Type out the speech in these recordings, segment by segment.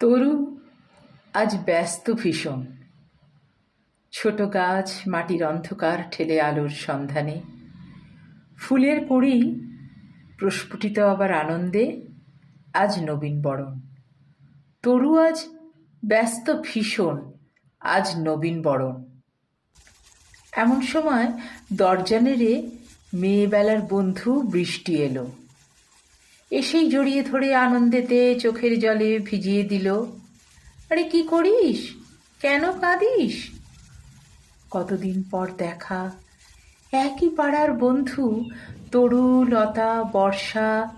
তরু, আজ ব্যস্ত ভীষণ। ছোট গাছ মাটির অন্ধকার ঠেলে আলোর সন্ধানে। ফুলের কুড়ি প্রস্ফুটিত আবার আনন্দে, আজ নবীন বরণ। তরু আজ ব্যস্ত ভীষণ, আজ নবীন বরণ। এমন সময় দরজা নেড়ে মেয়েবেলার বন্ধু বৃষ্টি এলো। এসেই জড়িয়ে ধরে আনন্দেতে চোখের জলে ভিজিয়ে দিল। আরে, কি করিস? কেন কাঁদিস? কতদিন পর দেখা। একই পাড়ার বন্ধু, তরু, লতা, বর্ষা।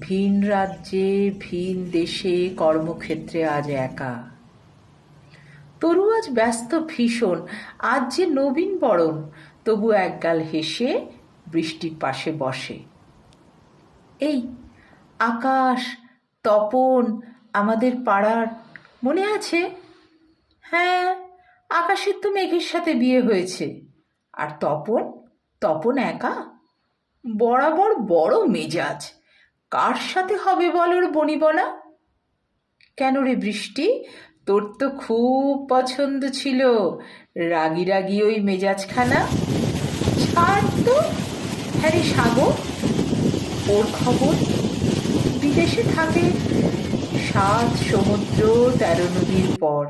ভিন রাজ্যে, ভিন দেশে, কর্মক্ষেত্রে আজ একা। তরু আজ ব্যস্ত ভীষণ, আজ যে নবীন বরণ, তবু একগাল হেসে বৃষ্টির পাশে বসে। এই আকাশ, তপন আমাদের পাড়ার, মনে আছে? হ্যাঁ আকাশের তো মেঘের সাথে বিয়ে হয়েছে। আর তপন? তপন একা? বরাবর বড় মেজাজ। কার সাথে হবে বল ওর বনিবনা? কেন রে বৃষ্টি? তোর তো খুব পছন্দ ছিল রাগি রাগি ওই মেজাজখানা। ছাড় তো হ্যাঁ রে সাগর। ওর খবর। বিদেশে থাকে সাত সমুদ্র তেরো নদীর পর।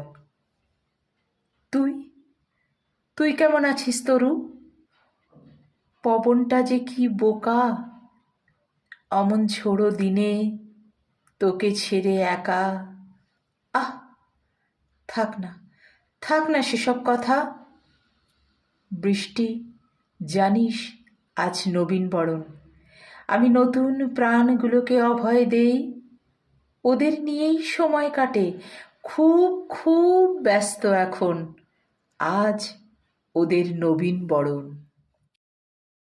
তুই তুই কেমন আছিস তরু? পবনটা যে কি বোকা। অমন ঝোড়ো দিনে তোকে ছেড়ে একা। আহ, থাক না থাক না সেসব কথা। বৃষ্টি, জানিস, আজ নবীন বরণ। আমি নতুন প্রাণগুলোকে অভয় দেই। ওদের নিয়েই সময় কাটে। খুব খুব ব্যস্ত এখন। আজ ওদের নবীন বরণ।